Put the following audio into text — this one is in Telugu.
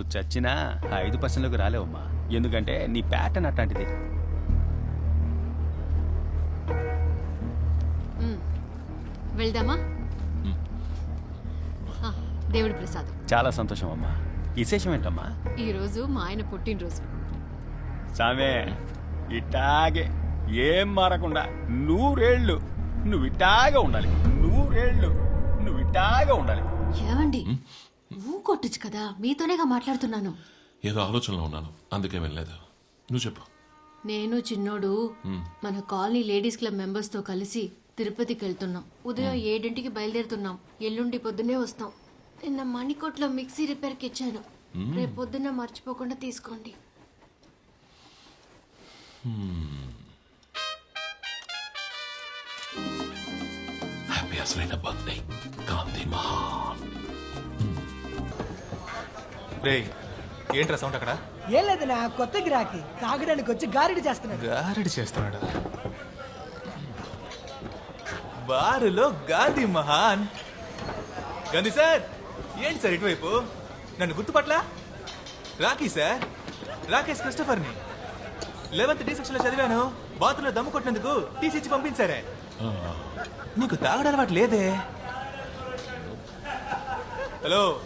నువ్వు చచ్చినా ఆ ఐదు పర్సెంట్లోకి రాలేవమ్మా. ఎందుకంటే నీ ప్యాటర్న్ అట్లాంటిది. వెళ్దామా? దేవుడి ప్రసాదం. చాలా సంతోషం అమ్మా విశేషం ఏంటమ్మా? ఈరోజు మా ఆయన పుట్టినరోజు. సామే ఇట్టాగే ఏం మారకుండా నూరేళ్ళు నువ్వు ఇట్టాగే ఉండాలి. నూరేళ్ళు నువ్వు ఇట్టాగే ఉండాలి. ఏమండి? నువ్వు కొట్టచ్చు కదా. మీతోనేగా మాట్లాడుతున్నాను. ఏదో ఆలోచనలో ఉన్నాను. అందుకే వెళ్ళలేదు నువ్వు చెప్పు. నేను చిన్నోడు. మన కాలనీ లేడీస్ క్లబ్ మెంబర్స్తో కలిసి తిరుపతికి వెళ్తున్నాం. ఉదయం ఏడింటికి బయలుదేరుతున్నాం. ఎల్లుండి పొద్దునే వస్తాం. నిన్న మణికోట్లో మిక్సీ రిపేర్కి ఇచ్చాను. రేపు పొద్దున్న మర్చిపోకుండా తీసుకోండి. హ్యాపీ అసలైన బర్త్డే. గాంధీ మహాన్ రే ఏంట్రా సౌండ్ అక్కడ? ఏం లేదు నా కొత్త గిరాకీ. తాగడానికి వచ్చి గారిడి చేస్తున్నాడు. గారడి చేస్తున్నాడు? బారులో గాంధీ మహాన్. గాంధీ సార్ ఏంటి సార్ ఇటువైపు? నన్ను గుర్తుపట్లా రాకీ సార్ రాకేష్ క్రిస్టఫర్ని. లెవెన్త్ డి సెక్షన్లో చదివాను. బాత్రూంలో దమ్ము కొట్టినందుకు టీసీ ఇచ్చి పంపించారే నీకు తాగడం అలవాటు లేదే. హలో